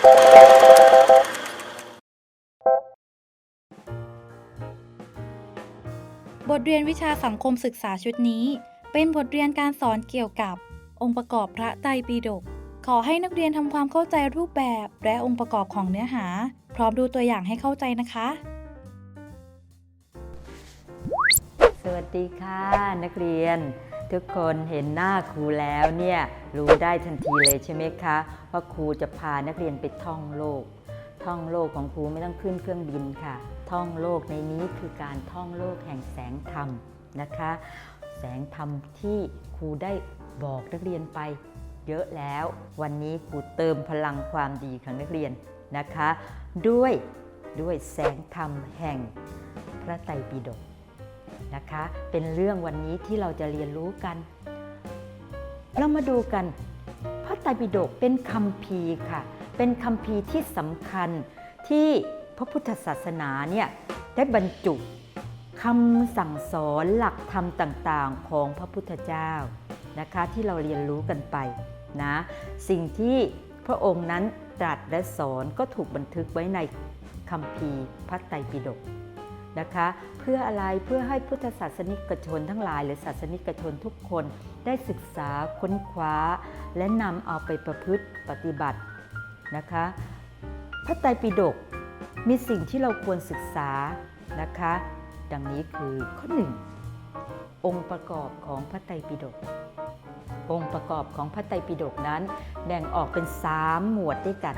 บทเรียนวิชาสังคมศึกษาชุดนี้ เป็นบทเรียนการสอนเกี่ยวกับ องค์ประกอบพระไตรปิฎกขอให้นักเรียนทำความเข้าใจรูปแบบ และองค์ประกอบของเนื้อหา พร้อมดูตัวอย่างให้เข้าใจนะคะ สวัสดีค่ะ นักเรียน ทุกคนเห็นหน้าครูแล้วเนี่ยรู้ได้ทันทีเลยใช่ไหมคะว่าครูจะพานักเรียนไปท่องโลก ท่องโลกของครูไม่ต้องขึ้นเครื่องบินค่ะ ท่องโลกในนี้คือการท่องโลกแห่งแสงธรรมนะคะ แสงธรรมที่ครูได้บอกนักเรียนไปเยอะแล้ว วันนี้ครูเติมพลังความดีของนักเรียนนะคะ ด้วยด้วยแสงธรรมแห่งพระไตรปิฎก นะคะ เป็นเรื่องวันนี้ที่เราจะเรียนรู้กัน เรามาดูกัน พระไตรปิฎกเป็นคำพีร์ค่ะ เป็นคำพีร์ที่สำคัญที่พระพุทธศาสนาเนี่ยได้บรรจุคำสั่งสอนหลักธรรมต่างๆ ของพระพุทธเจ้านะคะที่เราเรียนรู้กันไปนะสิ่งที่พระองค์นั้นตรัสและสอนก็ถูกบันทึกไว้ในคำพีร์พระไตรปิฎก นะคะ เพื่ออะไรเพื่อให้พุทธศาสนิกชนทั้งหลาย หรือศาสนิกชนทุกคนได้ศึกษาค้นคว้า และนำเอาไปประพฤติปฏิบัตินะคะ พระไตรปิฎกมีสิ่งที่เราควรศึกษานะคะ ดังนี้คือข้อหนึ่งองค์ประกอบของพระไตรปิฎกองค์ประกอบของพระไตรปิฎกนั้น แบ่งออกเป็นสามหมวดด้วยกัน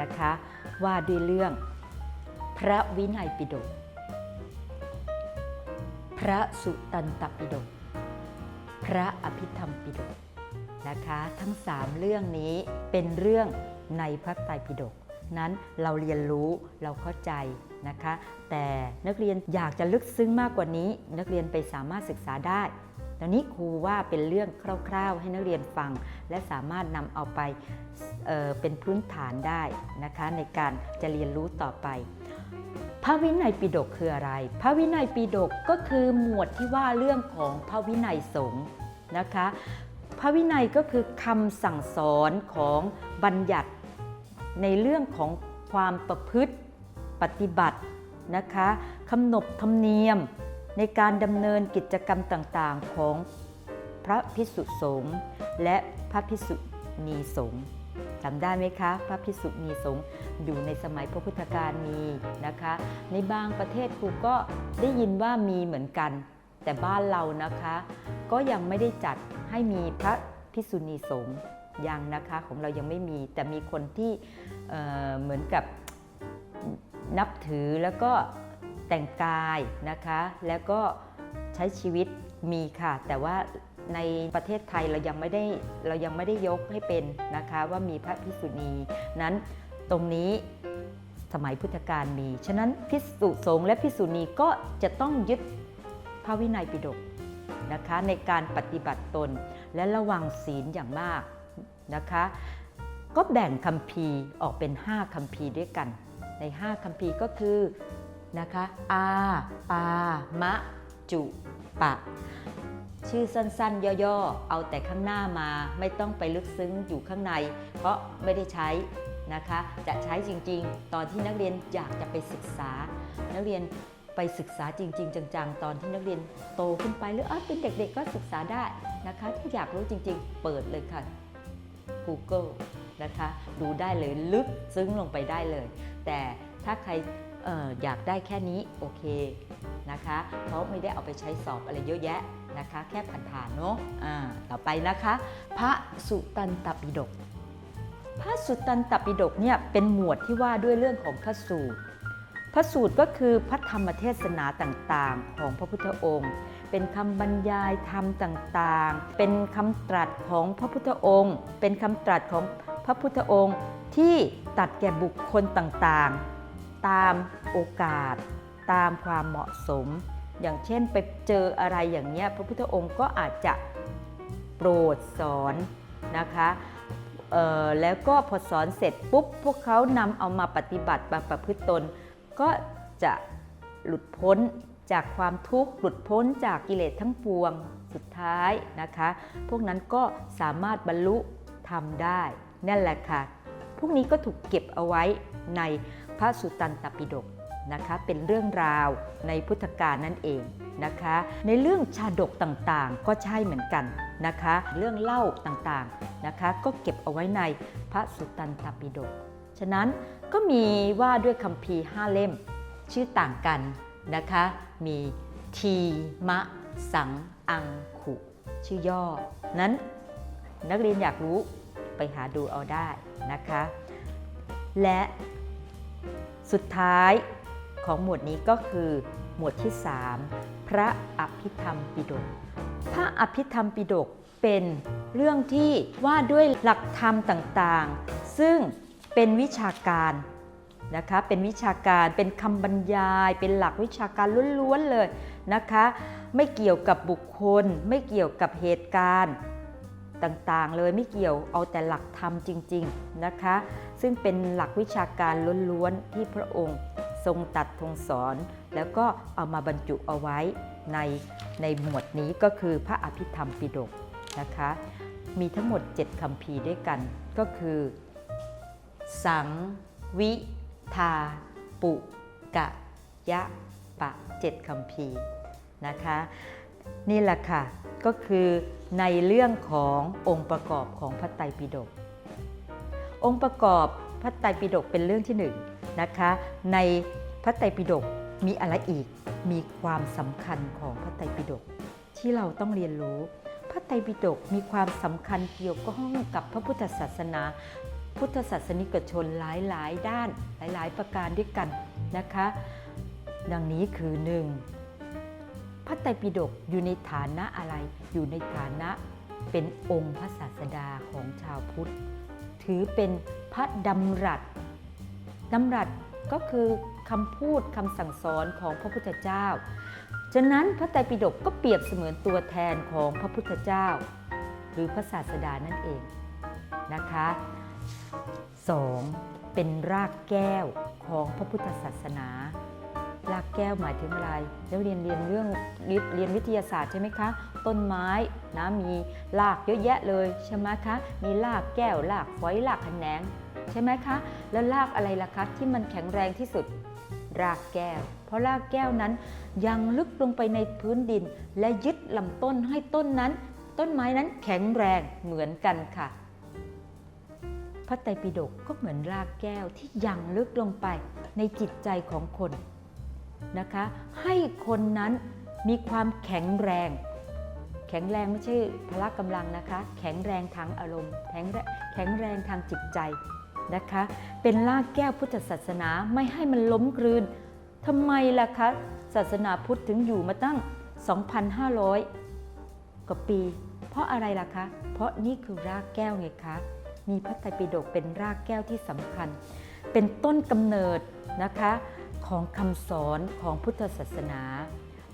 นะคะ ว่าด้วยเรื่องพระวินัยปิฎก พระสุตันตปิฎกพระอภิธรรมปิฎกนะคะ ทั้งสามเรื่องนี้เป็นเรื่องในพระไตรปิฎกนั้นเราเรียนรู้เราเข้าใจนะคะ แต่นักเรียนอยากจะลึกซึ้งมากกว่านี้ นักเรียนไปสามารถศึกษาได้ตอนนี้ครูว่าเป็นเรื่องคร่าวๆ ให้นักเรียนฟัง และสามารถนำเอาไปเเป็นพื้นฐานได้นะคะ ในการจะเรียนรู้ต่อไป พระวินัยปิฎกคืออะไร พระวินัยปิฎกก็คือหมวดที่ว่าเรื่องของพระวินัยสงฆ์นะคะ พระวินัยก็คือคำสั่งสอนของบัญญัติในเรื่องของความประพฤติปฏิบัตินะคะคำนบธรรมเนียมในการดำเนินกิจกรรมต่างๆของพระพิสุสงฆ์และพระพิสุณีสงฆ์ จำได้ไหมคะ พระพิสุณีสงฆ์อยู่ในสมัยพระพุทธกาลมีนะคะ ในบางประเทศครูก็ได้ยินว่ามีเหมือนกัน แต่บ้านเรานะคะ ก็ยังไม่ได้จัดให้มีพระพิสุณีสงฆ์ยังนะคะของเรายังไม่มีแต่มีคนที่เเหมือนกับนับถือแล้วก็แต่งกายนะคะ แล้วก็ใช้ชีวิตมีค่ะ แต่ว่า ในประเทศไทยเรายังไม่ได้เรายังไม่ได้ยกให้เป็นนะคะว่ามีพระพิสุณีนั้นตรงนี้สมัยพุทธกาลมี ฉะนั้นพิสุสงฆ์และพิสุณีก็จะต้องยึดพระวินัยปิฎกนะคะในการปฏิบัติตนและระวังศีลอย่างมากนะคะ ก็แบ่งคัมภีร์ออกเป็น 5คัมภีร์ด้วยกัน ใน 5คัมภีร์ก็คือนะคะอาปามะจุปะ ชื่อสั้นๆ ย่อๆ เอาแต่ข้างหน้ามาไม่ต้องไปลึกซึ้งอยู่ข้างใน เพราะไม่ได้ใช้นะคะ จะใช้จริงๆ ตอนที่นักเรียนอยากจะไปศึกษา นักเรียนไปศึกษาจริง ๆ จังๆ ตอนที่นักเรียนโตขึ้นไปหรือเออเป็นเด็กๆ ก็ศึกษาได้นะคะ ถ้าอยากรู้จริงๆ เปิดเลยค่ะ Google นะคะ ดูได้เลยลึกซึ้งลงไปได้เลย แต่ถ้าใครอออยากได้แค่นี้โอเคนะคะ เพราะไม่ได้เอาไปใช้สอบอะไรเยอะแยะ นะคะ แค่ผ่านๆเนาะอ่าต่อไปนะคะ พระสุตันตปิฎกพระสุตันตปิฎกเนี่ยเป็นหมวดที่ว่าด้วยเรื่องของพระสูตร พระสูตรก็คือพระธรรมเทศนาต่างๆ ของพระพุทธองค์ เป็นคำบรรยายธรรมต่างๆ เป็นคำตรัสของพระพุทธองค์ เป็นคำตรัสของพระพุทธองค์ที่ตัดแก่บุคคลต่างๆ ตามโอกาส ตามความเหมาะสม อย่างเช่นไปเจออะไรอย่างเนี้ยพระพุทธองค์ก็อาจจะโปรดสอนนะคะแล้วก็พอสอนเสร็จปุ๊บ พวกเขานำเอามาปฏิบัติมาประพฤติตน ก็จะหลุดพ้นจากความทุกข์หลุดพ้นจากกิเลสทั้งปวงสุดท้ายนะคะ พวกนั้นก็สามารถบรรลุธรรมได้ นั่นแหละค่ะ พวกนี้ก็ถูกเก็บเอาไว้ในพระสุตตันตปิฎก นะคะเป็นเรื่องราวในพุทธกาลนั่นเองนะคะ ในเรื่องชาดกต่างๆ ก็ใช่เหมือนกันนะคะ เรื่องเล่าต่างๆนะคะ ก็เก็บเอาไว้ในพระสุตตันตปิฎกฉะนั้นก็มีว่าด้วยคัมภีร์ห้าเล่ม ชื่อต่างกันนะคะ มีทีมะสังอังขุ ชื่อย่อ นั้นนักเรียนอยากรู้ไปหาดูเอาได้นะคะ และสุดท้าย ของหมวดนี้ก็คือ หมวดที่ 3 พระอภิธรรมปิฎกพระอภิธรรมปิฎกเป็นเรื่องที่ว่าด้วยหลักธรรมต่างๆ ซึ่งเป็นวิชาการนะคะเป็นวิชาการเป็นคำบรรยาย เป็นหลักวิชาการล้วนๆเลยนะคะ ไม่เกี่ยวกับบุคคล ไม่เกี่ยวกับเหตุการณ์ต่างๆ เลยไม่เกี่ยวเอาแต่หลักธรรมจริง ๆนะคะ ซึ่งเป็นหลักวิชาการล้วนๆที่พระองค์ ทรงตัดทงสอนแล้วก็เอามาบรรจุเอาไว้ในในหมวดนี้ก็คือพระอภิธรรมปิฎกนะคะ มีทั้งหมด 7คำพีร์ด้วยกันก็คือ สัง วิทา ปุกะ ยะ ปะเจ็ดคำพีนะคะ นี่แหละค่ะก็คือในเรื่องขององค์ประกอบของพระไตรปิฎกองค์ประกอบพระไตรปิฎกเป็นเรื่องที่หนึ่ง นะคะในพระไตรปิฎกมีอะไรอีกมีความสำคัญของพระไตรปิฎกที่เราต้องเรียนรู้ พระไตรปิฎกมีความสำคัญเกี่ยวข้องกับพระพุทธศาสนา พุทธศาสนิกชนหลายๆ ด้านหลาย ๆ ประการด้วยกันนะคะ ดังนี้คือหนึ่งพระไตรปิฎกอยู่ในฐานะอะไรอยู่ในฐานะเป็นองค์พระศาสดาของชาวพุทธ ถือเป็นพระดำรัส ดำรัสก็คือคำพูดคำสั่งสอนของพระพุทธเจ้า ฉะนั้นพระไตรปิฎกก็เปรียบเสมือนตัวแทนของพระพุทธเจ้า หรือพระศาสดานั่นเองนะคะ 2. เป็นรากแก้วของพระพุทธศาสนา รากแก้วหมายถึงอะไรแล้วเรียนเรียนเรื่องเรียนวิทยาศาสตร์ใช่ไหมคะ ต้นไม้นะมีรากเยอะแยะเลยใช่ไหมคะ มีรากแก้วรากฝอยรากแขนง ใช่ไหมคะ แล้วรากอะไรล่ะคะที่มันแข็งแรงที่สุด รากแก้ว เพราะรากแก้วนั้นยังลึกลงไปในพื้นดิน และยึดลำต้นให้ต้นนั้น ต้นไม้นั้นแข็งแรงเหมือนกันค่ะ พระไตรปิฎกก็เหมือนรากแก้วที่ยังลึกลงไปในจิตใจของคนนะคะ ให้คนนั้นมีความแข็งแรง แข็งแรงไม่ใช่พละกำลังนะคะ แข็งแรงทางอารมณ์ แข็งแรงแข็งแรงทางจิตใจ นะคะ เป็นรากแก้วพุทธศาสนาไม่ให้มันล้มกลืนทำไมล่ะคะ ศาสนาพุทธถึงอยู่มาตั้ง 2,500 กว่าปี เพราะอะไรล่ะคะ เพราะนี่คือรากแก้วไงคะ มีพระไตรปิฎกเป็นรากแก้วที่สำคัญ เป็นต้นกำเนิดนะคะของคำสอนของพุทธศาสนา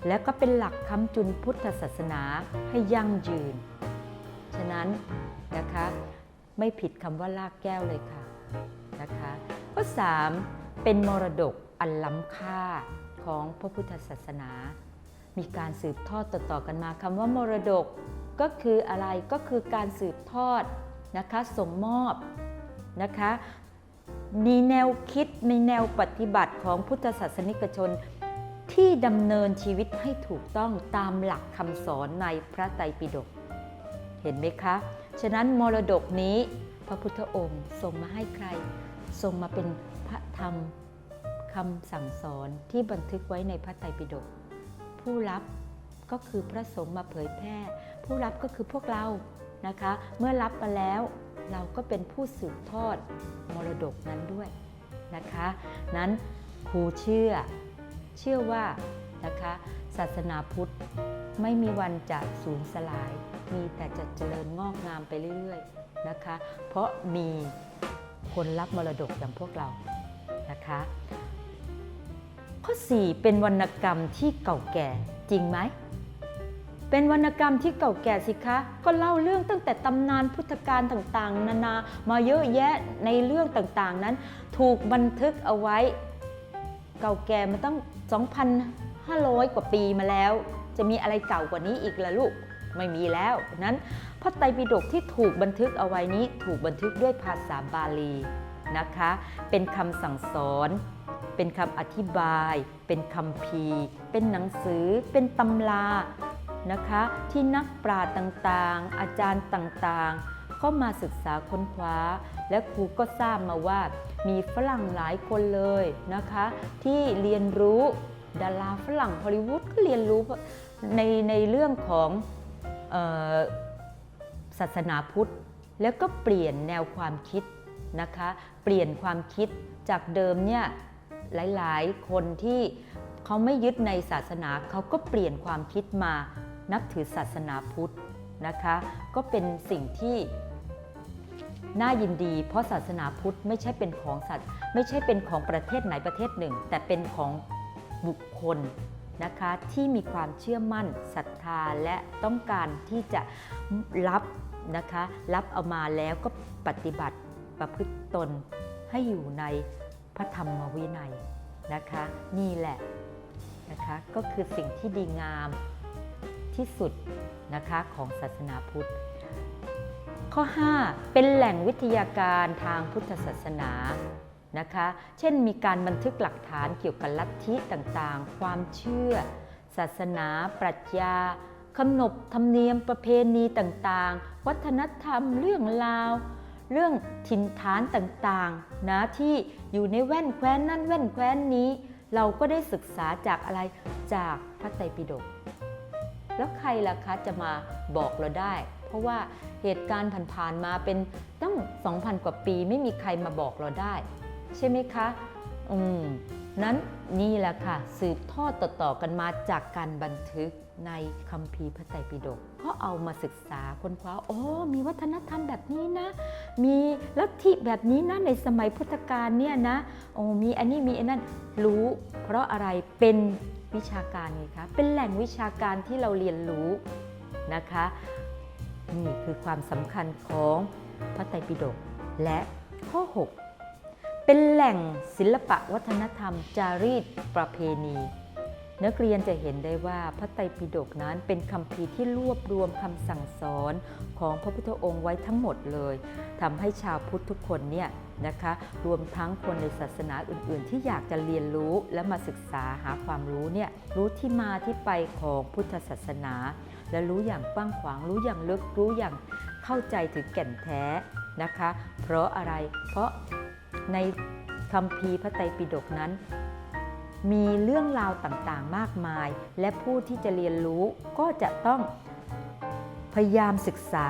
และก็เป็นหลักคำจุนพุทธศาสนาให้ยั่งยืน ฉะนั้นนะคะ ไม่ผิดคำว่ารากแก้วเลยค่ะ นะคะข้อ 3 เป็นมรดกอันล้ำค่าของพระพุทธศาสนา มีการสืบทอดต่อๆกันมาคำว่ามรดกก็คืออะไรก็คือการสืบทอดนะคะส่งมอบนะคะมีแนวคิดมีแนวปฏิบัติของพุทธศาสนิกชนที่ดำเนินชีวิตให้ถูกต้องตามหลักคำสอนในพระไตรปิฎกเห็นไหมคะ ฉะนั้นมรดกนี้ พระพุทธองค์ทรงมาให้ใคร ทรงมาเป็นพระธรรมคำสั่งสอนที่บันทึกไว้ในพระไตรปิฎกผู้รับก็คือพระสงฆ์มาเผยแพร่ ผู้รับก็คือพวกเรานะคะ เมื่อรับมาแล้วเราก็เป็นผู้สืบทอดมรดกนั้นด้วยนะคะ นั้นครูเชื่อเชื่อว่านะคะศาสนาพุทธไม่มีวันจะสูญสลาย มีแต่จะเจริญงอกงามไปเรื่อยๆ นะคะ เพราะมีคนรับมรดกอย่างพวกเรานะคะ ข้อ 4 เป็นวรรณกรรมที่เก่าแก่จริงไหม เป็นวรรณกรรมที่เก่าแก่สิคะ ก็เล่าเรื่องตั้งแต่ตำนานพุทธการต่างๆ นานามาเยอะแยะในเรื่องต่างๆนั้น ถูกบันทึกเอาไว้ เก่าแก่มาตั้ง 2,500 กว่าปีมาแล้ว จะมีอะไรเก่ากว่านี้อีกล่ะลูกไม่มีแล้วนั้น พระไตรปิฎกที่ถูกบันทึกเอาไว้นี้ถูกบันทึกด้วยภาษาบาลีนะคะ เป็นคำสั่งสอน เป็นคำอธิบาย เป็นคำพีเป็นหนังสือ เป็นตำรานะคะที่นักปราชญ์ต่างๆ อาจารย์ต่างๆ ก็มาศึกษาค้นคว้า และครูก็ทราบมาว่า มีฝรั่งหลายคนเลยนะคะ ที่เรียนรู้ดาราฝรั่งฮอลลีวูดก็เรียนรู้ในในเรื่องของ ศาสนาพุทธ แล้วก็เปลี่ยนแนวความคิดนะคะ เปลี่ยนความคิดจากเดิมเนี่ยหลายๆ คนที่เขาไม่ยึดในศาสนาเขาก็เปลี่ยนความคิดมานับถือศาสนาพุทธนะคะ ก็เป็นสิ่งที่น่ายินดี เพราะศาสนาพุทธไม่ใช่เป็นของสัตว์ ไม่ใช่เป็นของประเทศไหนประเทศหนึ่ง แต่เป็นของบุคคล นะคะที่มีความเชื่อมั่นศรัทธาและต้องการที่จะรับนะคะรับเอามาแล้วก็ปฏิบัติประพฤติตนให้อยู่ในพระธรรมวินัยนะคะนี่แหละนะคะก็คือสิ่งที่ดีงามที่สุดนะคะของศาสนาพุทธ ข้อ 5 เป็นแหล่งวิทยาการทางพุทธศาสนา นะคะ เช่นมีการบันทึกหลักฐานเกี่ยวกับลัทธิต่างๆ ความเชื่อ ศาสนา ปรัชญาขนบธรรมเนียมประเพณีต่างๆ วัฒนธรรมเรื่องราว เรื่องถิ่นฐานต่างๆนะที่อยู่ในแว่นแคว้นนั่นแว่นแคว้นนี้ เราก็ได้ศึกษาจากอะไรจากพระไตรปิฎกแล้วใครล่ะคะจะมาบอกเราได้ เพราะว่าเหตุการณ์ผ่านๆมาเป็นตั้ง 2,000 กว่าปีไม่มีใครมาบอกเราได้ ใช่ไหมคะ อืม นั้นนี่แหละค่ะ สืบทอดต่อๆกันมาจากการบันทึกในคัมภีร์พระไตรปิฎกก็เอามาศึกษาค้นคว้าโอ้มีวัฒนธรรมแบบนี้นะ มีลัทธิแบบนี้นะในสมัยพุทธกาลเนี่ยนะโอ้มีอันนี้มีอันนั้นรู้เพราะอะไรเป็นวิชาการไงคะเป็นแหล่งวิชาการที่เราเรียนรู้นะคะนี่คือความสำคัญของพระไตรปิฎกและข้อ 6 เป็นแหล่งศิลปะวัฒนธรรม จารีตประเพณี นักเรียนจะเห็นได้ว่าพระไตรปิฎกนั้นเป็นคำพีที่รวบรวมคำสั่งสอนของพระพุทธองค์ไว้ทั้งหมดเลยทำให้ชาวพุทธทุกคนเนี่ยนะคะรวมทั้งคนในศาสนาอื่น ๆ ที่อยากจะเรียนรู้และมาศึกษาหาความรู้เนี่ยรู้ที่มาที่ไปของพุทธศาสนา และรู้อย่างกว้างขวาง รู้อย่างลึกรู้อย่างเข้าใจถึงแก่นแท้นะคะ เพราะอะไรเพราะ ในคำพีร์พระไตรปิฎกนั้น มีเรื่องราวต่างๆมากมาย และผู้ที่จะเรียนรู้ก็จะต้องพยายามศึกษา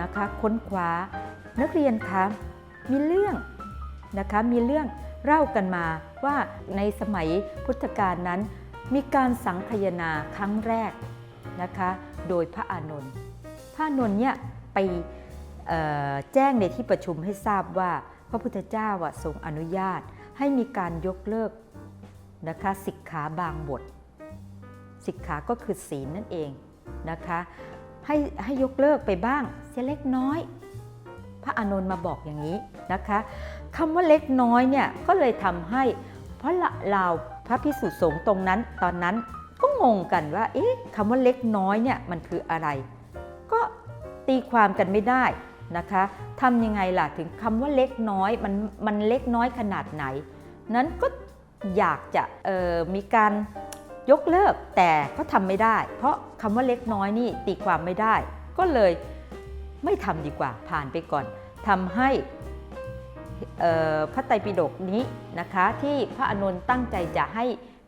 นะคะค้นคว้า นักเรียนคะมีเรื่องนะคะมีเรื่องเล่ากันมาว่าในสมัยพุทธกาลนั้น มีการสังคายนาครั้งแรกนะคะโดยพระอานนท์พระอานนท์เนี่ยไปแจ้งในที่ประชุมให้ทราบว่า พระพุทธเจ้าอะทรงอนุญาตให้มีการยกเลิกนะคะสิกขาบางบท สิกขาก็คือศีลนั่นเองนะคะให้ให้ยกเลิกไปบ้างเสียเล็กน้อย พระอานนท์มาบอกอย่างนี้นะคะคำว่าเล็กน้อยเนี่ยก็เลยทำให้เพราะละเราพระพิสุสงฆ์ตรงนั้นตอนนั้นก็งงกันว่าเอ๊ะคำว่าเล็กน้อยเนี่ยมันคืออะไร ก็ตีความกันไม่ได้ นะคะทำยังไงล่ะถึงคำว่าเล็กน้อยมันมันเล็กน้อยขนาดไหน นั้นก็อยากจะมีการยกเลิกแต่ก็ทำไม่ได้ เพราะคำว่าเล็กน้อยนี่ตีความไม่ได้ ก็เลยไม่ทำดีกว่าผ่านไปก่อนทำให้พระไตรปิฎกนี้นะคะที่พระอานนท์ตั้งใจจะให้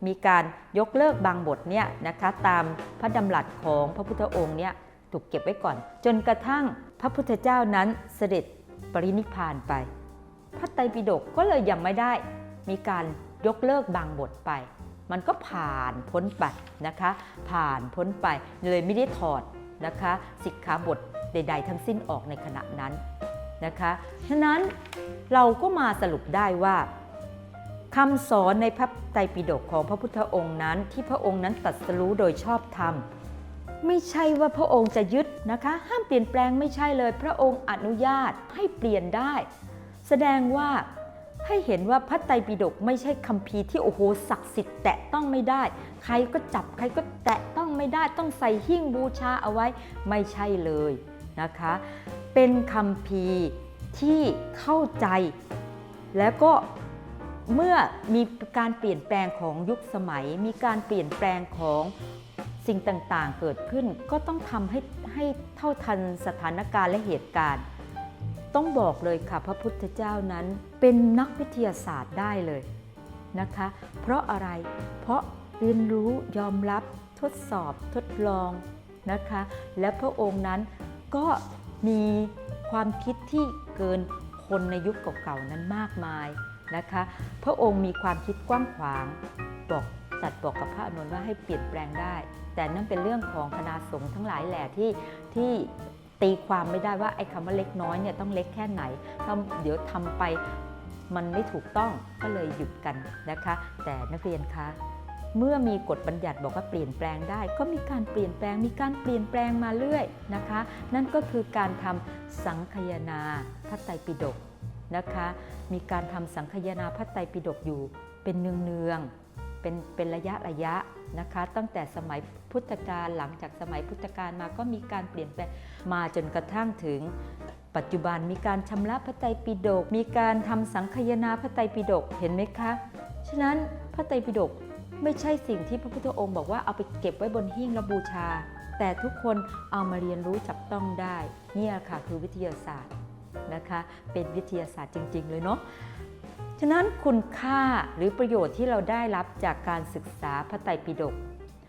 มีการยกเลิกบางบทเนี่ยนะคะตามพระดำรัสของพระพุทธองค์เนี่ยถูกเก็บไว้ก่อน จนกระทั่ง พระพุทธเจ้านั้นเสด็จปรินิพพานไป พระไตรปิฎกก็เลยยังไม่ได้มีการยกเลิกบางบทไป มันก็ผ่านพ้นไปนะคะ ผ่านพ้นไปเลยไม่ได้ถอดนะคะสิกขาบทใด ๆ ทั้งสิ้นออกในขณะนั้นนะคะ ฉะนั้นเราก็มาสรุปได้ว่าคำสอนในพระไตรปิฎกของพระพุทธองค์นั้น ที่พระองค์นั้นตรัสรู้โดยชอบธรรม ไม่ใช่ว่าพระองค์จะยึดนะคะ ห้ามเปลี่ยนแปลงไม่ใช่เลย พระองค์อนุญาตให้เปลี่ยนได้ แสดงว่าให้เห็นว่าพระไตรปิฎกไม่ใช่คัมภีร์ที่โอ้โหศักดิ์สิทธิ์แตะต้องไม่ได้ ใครก็จับใครก็แตะต้องไม่ได้ต้องใส่หิ้งบูชาเอาไว้ไม่ใช่เลยนะคะ เป็นคัมภีร์ที่เข้าใจ แล้วก็เมื่อมีการเปลี่ยนแปลงของยุคสมัย มีการเปลี่ยนแปลงของ สิ่งต่างๆเกิดขึ้นก็ต้องทำให้ให้เท่าทันสถานการณ์และเหตุการณ์ ต้องบอกเลยค่ะพระพุทธเจ้านั้นเป็นนักวิทยาศาสตร์ได้เลยนะคะ เพราะอะไรเพราะเรียนรู้ยอมรับทดสอบทดลองนะคะ และพระองค์นั้นก็มีความคิดที่เกินคนในยุคเก่าๆนั้นมากมายนะคะ พระองค์มีความคิดกว้างขวางบอก ตัดบอกกับพระอานนว่าให้เปลี่ยนแปลงได้ แต่นั่นเป็นเรื่องของคณะสงฆ์ทั้งหลายแหละที่ที่ตีความไม่ได้ว่าไอ้คำว่าเล็กน้อยเนี่ยต้องเล็กแค่ไหนถ้าเดี๋ยวทำไปมันไม่ถูกต้องก็เลยหยุดกันนะคะ แต่นักเรียนคะเมื่อมีกฎบัญญัติบอกว่าเปลี่ยนแปลงได้ ก็มีการเปลี่ยนแปลงมีการเปลี่ยนแปลงมาเรื่อยนะคะ นั่นก็คือการทำสังคายนาพระไตรปิฎกนะคะ มีการทำสังคายนาพระไตรปิฎกอยู่เป็นเนืองๆ เป็นเป็นระยะระยะนะคะ ตั้งแต่สมัยพุทธกาลหลังจากสมัยพุทธกาลมาก็มีการเปลี่ยนแปลงมาจนกระทั่งถึง ปัจจุบันมีการชำระพระไตรปิฎกมีการทำสังคยนาพระไตรปิฎกเห็นไหมคะฉะนั้นพระไตรปิฎกไม่ใช่สิ่งที่พระพุทธองค์บอกว่าเอาไปเก็บไว้บนหิ้งแล้วบูชา แต่ทุกคนเอามาเรียนรู้จับต้องได้ เนี่ยค่ะคือวิทยาศาสตร์นะคะ เป็นวิทยาศาสตร์จริง ๆ เลยเนาะ ฉะนั้นคุณค่าหรือประโยชน์ที่เราได้รับจากการศึกษาพระไตรปิฎก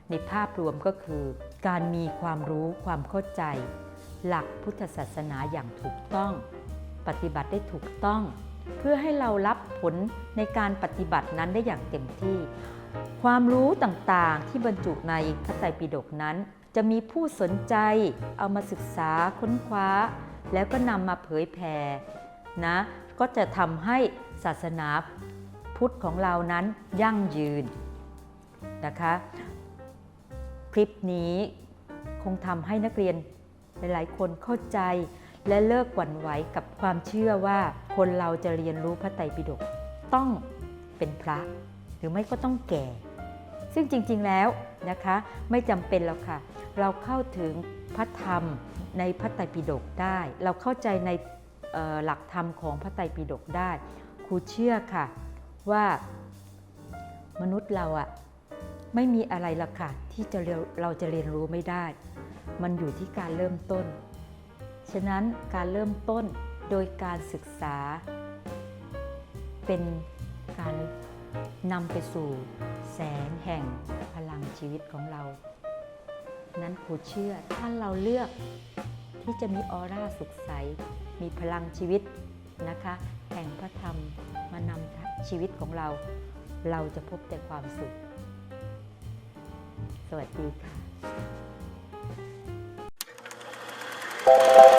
ในภาพรวมก็คือ การมีความรู้ความเข้าใจ หลักพุทธศาสนาอย่างถูกต้อง ปฏิบัติได้ถูกต้อง เพื่อให้เรารับผลในการปฏิบัตินั้นได้อย่างเต็มที่ ความรู้ต่างๆที่บรรจุในพระไตรปิฎกนั้น จะมีผู้สนใจเอามาศึกษาค้นคว้า แล้วก็นำมาเผยแผ่นะก็จะทำให้ ศาสนาพุทธของเรานั้นยั่งยืนนะคะคลิปนี้คงทำให้นักเรียนหลายๆ คนเข้าใจและเลิกหวั่นไหวกับความเชื่อว่าคนเราจะเรียนรู้พระไตรปิฎกต้องเป็นพระ หรือไม่ก็ต้องแก่ ซึ่งจริงๆแล้วนะคะไม่จำเป็นแล้วค่ะ เราเข้าถึงพระธรรมในพระไตรปิฎกได้ เราเข้าใจในหลักธรรมของพระไตรปิฎกได้ รูเชื่อค่ะ ว่ามนุษย์เราอะไม่มีอะไรหรอกค่ะที่จะเรียนเราจะเรียนรู้ไม่ได้ มันอยู่ที่การเริ่มต้น ฉะนั้นการเริ่มต้นโดยการศึกษา เป็นการนำไปสู่แสงแห่งพลังชีวิตของเรา นั้นครูเชื่อถ้าเราเลือกที่จะมีออร่าสุขใส มีพลังชีวิต นะคะ แห่งพระธรรมมานำชีวิตของเรา เราจะพบแต่ความสุข สวัสดีค่ะ